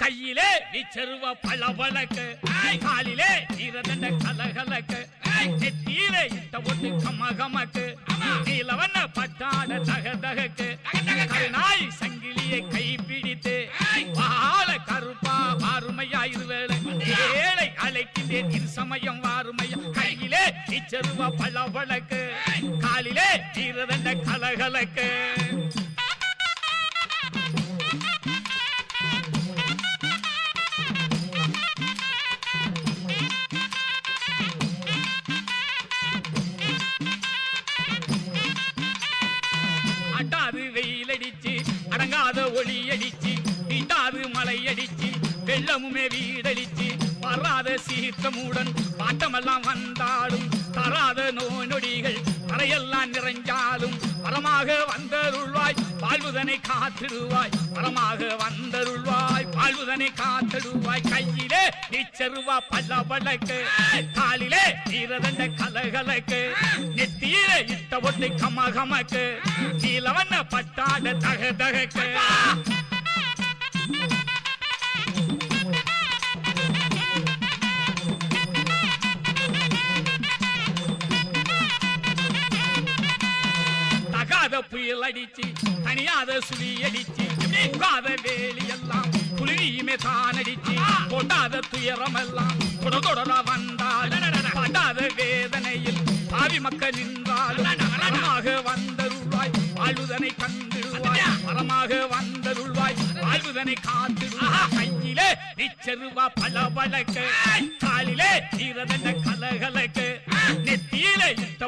கையிலே விச்சருவ பளபளக்கு காலிலே ஈரதண்ட கலகலக்கு. நெத்தியிலே இட்ட ஒட்டு கம கமக்கு நீலவண்ண பட்டாட தக தகக்கு நாய் சங்கிலியை கை பிடித்து. வாழ கருப்பா வாருமையா இருவேளை. ஏழை அழைக்கின்றேன் இரு சமயம் வாருமையா. கையிலே விச்சருவ பளபளக்கு காலிலே ஈரதண்ட கலகலக்கு. அடிச்சு நீட்டாது மழை அடிச்சு வெள்ளமுமே வீடழிச்சு வராத சீர்க்கமுடன் பாட்டமெல்லாம் வந்தாலும் தராத நோய் நொடிகள் தரையெல்லாம் நிறைஞ்சாலும் வரமாக வந்தருள்வாய் வாழ்வுதனை காத்திடுவாய் வரமாக வந்தருள்வாய் வாழ்வுதனை காத்திடுவாய். கையிலே நீச்சருவா பல்ல பல்லக்கு காலிலே நீரதண்ட கலகலக்கு நெத்தியிலே இட்ட ஒட்டு கம கமக்கு நீலவண்ண பட்டாட தக தகக்கு தகாத புயல் அடிச்சு தனியாத சுழி அடிச்சு நீக்காத வேலி எல்லாம் புலியுமே தான் அடிச்சு கொண்டாத துயரம் எல்லாம் தொட தொடர வந்தால் படாத வேதனையில் பாவி மக்கள் நின்றால் மரமாக வந்தருள்வாய் வாழ்வுதனை கண்டிடுவாய் மரமாக வந்தருள்வாய் வாழ்வுதனை காத்திடுவாய். கையிலே நிச்சருவா பல வழக்கு காலிலே ஈரதண்ட கலகலக்கு நெத்தியிலே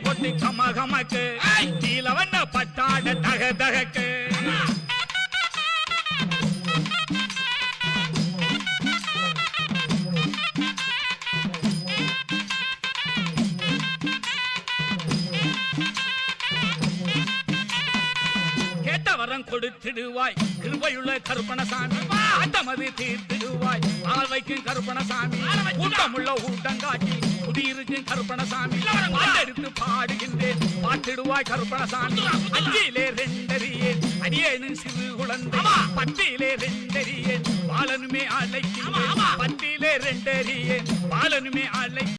பொட்டு கம கமக்கு நீலவண்ண பட்டாட தக தகக்கு. கொடுத்திடுவாய். கிருபையுள்ள கருப்பணசாமி ஆட்டமது தீர்த்திடுவாய். ஆள் வைக்கும் கருப்பணசாமி. ஊட்டமுள்ள ஊட்டங்காட்டி குடியிருக்கும் கருப்பணசாமி பாட்டெடுத்து பாடுகின்றேன். பாட்டிடுவாய் கருப்பணசாமி. அஞ்சிலே ரெண்டறியேன். அடியேனும் சிறு குழந்தை. பட்டியிலே ரெண்டறியேன். பாலனுமே அழைக்கின்றேன். பட்டியிலே ரெண்டறியேன். பாலனுமே அழை